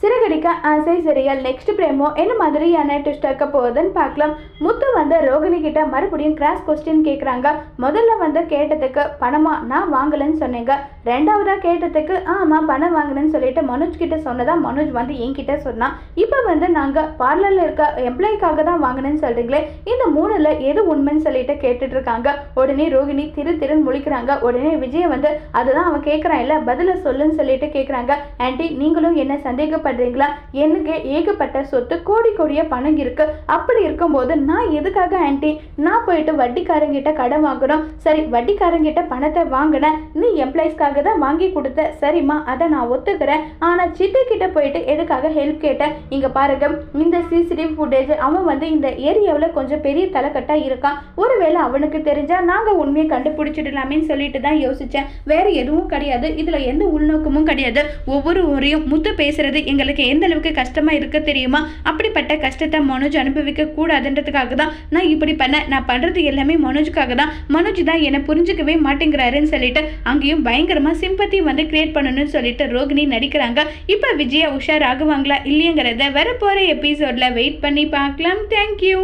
சிறகடிக்க ஆசை சிறியல் நெக்ஸ்ட் பிரேமோ என்ன மாதிரியான ட்விஸ்ட் இருக்க போகுதுன்னு பார்க்கலாம். முத்து வந்து ரோகிணி கிட்ட மறுபடியும் கிராஸ் கொஸ்டின் கேட்குறாங்க முதல்ல வந்து கேட்டதுக்கு பணமா? நான் வாங்கலைன்னு சொன்னீங்க. ரெண்டாவதாக கேட்டதுக்கு ஆமாம் பணம் வாங்கினேன்னு சொல்லிட்டு மனோஜ் கிட்ட சொன்னதா? மனோஜ் வந்து என்கிட்ட சொன்னான் இப்போ வந்து நாங்கள் பார்லரில் இருக்க எம்ப்ளாய்க்காக தான் வாங்கினேன்னு சொல்கிறீங்களே இந்த மூணில் எது உண்மைன்னு சொல்லிட்டு கேட்டுட்டு இருக்காங்க. உடனே ரோகிணி திரு திருன்னு முழிக்கிறாங்க. உடனே விஜய் வந்து அதுதான் அவன் கேட்குறான் இல்லை பதில சொல்லுன்னு சொல்லிட்டு கேட்குறாங்க ஆன்ட்டி நீங்களும் என்ன சந்தேகப்படுறீங்களா எனக்கு ஏகப்பட்ட சொத்து கோடி கோடியாக பணம் இருக்கு. அப்படி இருக்கும்போது நான் எதுக்காக ஆன்ட்டி நான் போயிட்டு வட்டிக்காரங்கிட்ட கடன் வாங்கணும் சரி வட்டிக்காரங்கிட்ட பணத்தை வாங்கினேன் நீ எம்ப்ளாயிஸ்க்காக தான் வாங்கி கொடுத்த. சரிம்மா அதை நான் ஒத்துக்கிறேன். ஆனால் சித்தி கிட்ட போயிட்டு எதுக்காக ஹெல்ப் கேட்டேன் இங்கே பாருங்க இந்த சிசிடிவி ஃபுட்டேஜ் அவன் வந்து இந்த ஏரியாவில் கொஞ்சம் பெரிய தலைக்கட்டாக இருக்கான். ஒருவேளை அவனுக்கு தெரிஞ்சா நாங்கள் உண்மையை கண்டுபிடிச்சிடலாமேன்னு சொல்லிட்டு தான் யோசிச்சேன். வேற எதுவும் கிடையாது. இதில் எந்த உள்நோக்கமும் கிடையாது. ஒவ்வொரு முறையும் முத்து பேசுறது எங்களுக்கு எந்த அளவுக்கு கஷ்டமாக இருக்க தெரியுமா? அப்படிப்பட்ட கஷ்டத்தை மனோஜ் அனுபவிக்க கூடாதுன்றதுக்காக தான் நான் இப்படி பண்ணேன். நான் பண்ணுறது எல்லாமே மனோஜுக்காக தான். மனோஜ் தான் என்னை புரிஞ்சுக்கவே மாட்டேங்கிறாருன்னு சொல்லிட்டு அங்கேயும் பயங்கரமாக சிம்பத்தி வந்து கிரியேட் பண்ணணும்னு சொல்லிட்டு ரோகிணி நடிக்கிறாங்க. இப்போ விஜயா உஷார் ஆகுவாங்களா இல்லையங்கிறத வரப்போகிற எபிசோடில் வெயிட் பண்ணி பார்க்கலாம். தேங்க்யூ